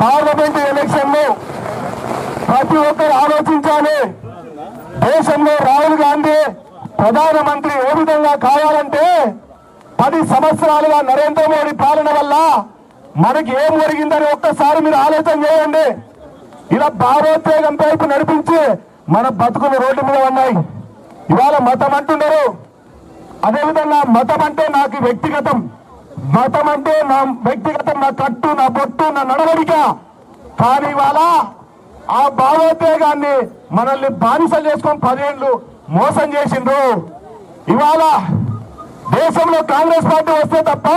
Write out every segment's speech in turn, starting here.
Parliament ఎలక్షన్లో ప్రతి ఒక్కరు ఆలోచించాలి. దేశంలో రాహుల్ గాంధీ ప్రధానమంత్రి ఏ విధంగా కావాలంటే పది సంవత్సరాలుగా నరేంద్ర మోడీ పాలన వల్ల మనకి ఏం జరిగిందని ఒక్కసారి మీరు ఆలోచన చేయండి. ఇలా భావోద్వేగం వైపు నడిపించి మన బతుకులు రోడ్డు మీద ఉన్నాయి. ఇవాళ మతం అంటున్నారు. అదేవిధంగా మతం అంటే నాకు వ్యక్తిగతం. మతం అంటే నా వ్యక్తిగతం నా కట్టు నా బొట్టు నా నడవడిక. కానీ ఇవాళ ఆ భావోద్వేగాన్ని మనల్ని బానిసలు చేసుకొని పదేళ్ళు మోసం చేసిండ్రు. ఇవాళ దేశంలో కాంగ్రెస్ పార్టీ వస్తే తప్ప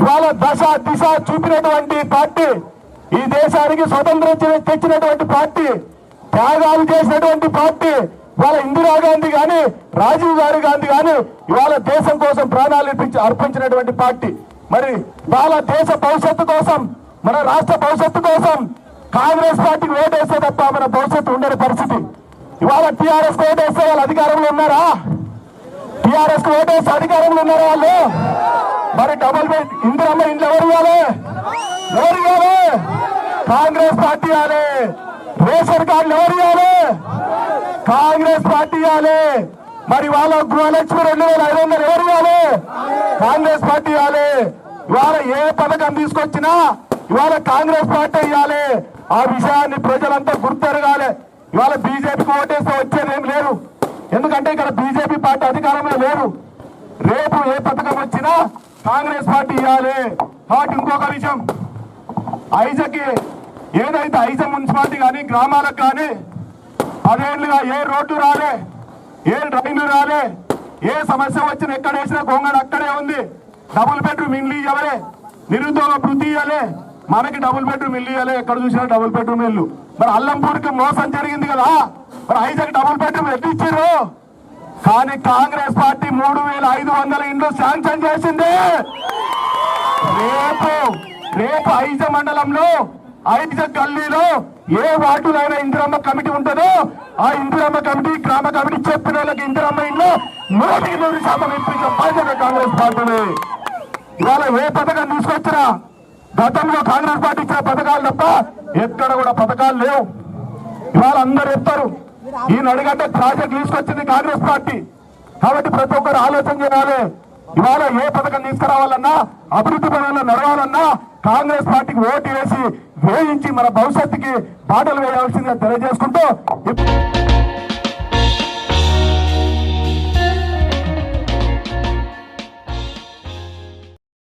ఇవాళ దశ దిశ చూపినటువంటి పార్టీ ఈ దేశానికి స్వతంత్రం తెచ్చినటువంటి పార్టీ త్యాగాలు చేసినటువంటి పార్టీ ఇవాళ ఇందిరాగాంధీ కానీ రాజీవ్ గారి గాంధీ గాని ఇవాళ దేశం కోసం ప్రాణాలు ఇప్పించి అర్పించినటువంటి పార్టీ. మరి వాళ్ళ దేశ భవిష్యత్తు కోసం మన రాష్ట్ర భవిష్యత్తు కోసం కాంగ్రెస్ పార్టీకి ఓటేస్తే తప్ప మన భవిష్యత్తు ఉండని పరిస్థితి. ఇవాళ టీఆర్ఎస్ ఓటేస్తే వాళ్ళు అధికారంలో ఉన్నారా? టిఆర్ఎస్కు ఓటేసి అధికారంలో ఉన్నారా వాళ్ళు? మరి డబుల్ బెడ్ ఇందిరమ్మ ఇంట్లో ఎవరు ఇవ్వాలి? ఎవరు ఇవ్వాలి? కాంగ్రెస్ పార్టీ ఇవ్వాలి. రేషన్ కార్డులు ఎవరు ఇవ్వాలి? కాంగ్రెస్ పార్టీ ఇవ్వాలి. మరి వాళ్ళ గృహలక్ష్మి రెండు వేల ఐదు వందలు ఎవరు ఇవ్వాలి? కాంగ్రెస్ పార్టీ ఇవ్వాలి. ఇవాళ ఏ పథకం తీసుకొచ్చినా ఇవాళ కాంగ్రెస్ పార్టీ ఇవ్వాలి. ఆ విషయాన్ని ప్రజలంతా గుర్తెరగాలి. ఇవాళ బీజేపీకి ఓటేస్తే వచ్చేదేం లేరు ఎందుకంటే ఇక్కడ బీజేపీ పార్టీ అధికారంలో లేరు. రేపు ఏ పథకం వచ్చినా కాంగ్రెస్ పార్టీ ఇవ్వాలి. కాబట్టి ఇంకొక విషయం. ఐజకి ఏదైతే ఐజ మున్సిపాలిటీ కానీ గ్రామాలకు కానీ పదేళ్ళుగా ఏ రోడ్డు రాలే ఏ డ్రైన్లు రాలే ఏ సమస్య వచ్చినా ఎక్కడ వేసినా గొంగడు అక్కడే ఉంది. డబుల్ బెడ్రూమ్ ఇల్లు ఇవ్వలే నిరుద్యోగ వృద్ధి ఇవ్వలే మనకి డబుల్ బెడ్రూమ్ ఇల్లు ఇవ్వలే ఎక్కడ చూసినా డబుల్ బెడ్రూమ్ ఇల్లు. మరి అల్లంపూర్కి మోసం జరిగింది కదా మరి ఐజక్ డబుల్ బెడ్రూమ్ ఎత్తిచ్చారు ఇచ్చారు కానీ కాంగ్రెస్ పార్టీ మూడు వేల ఐదు వందల ఇండ్లు శాంక్షన్ చేసింది. రేపు రేపు ఐజ మండలంలో ఐజ గల్లీలో ఏ వార్డులైనా ఇందిరమ్మ కమిటీ ఉంటుందో ఆ ఇందిరమ్మ కమిటీ గ్రామ కమిటీ చెప్పిన వాళ్ళకి ఇందిరమ్మ ఇంట్లో నూటికి నూరు శాతం ఇప్పించే బాధ్యత కాంగ్రెస్ పార్టీని ఇవాళ ఏ పథకం తీసుకొచ్చినా గతంలో కాంగ్రెస్ పార్టీ ఇచ్చిన పథకాలు తప్ప ఎక్కడ కూడా పథకాలు లేవు. ఇవాళ అందరు చెప్తారు ఈ నడిగడ్డ ప్రాజెక్ట్ తీసుకొచ్చింది కాంగ్రెస్ పార్టీ. కాబట్టి ప్రతి ఒక్కరు ఆలోచన చేయాలి. ఇవాళ ఏ పథకం తీసుకురావాలన్నా అభివృద్ధి పనులు నడవాలన్నా కాంగ్రెస్ పార్టీకి ఓటు వేసి వేయించి మన భవిష్యత్తుకి బాటలు వేయాల్సిందిగా తెలియజేసుకుంటూ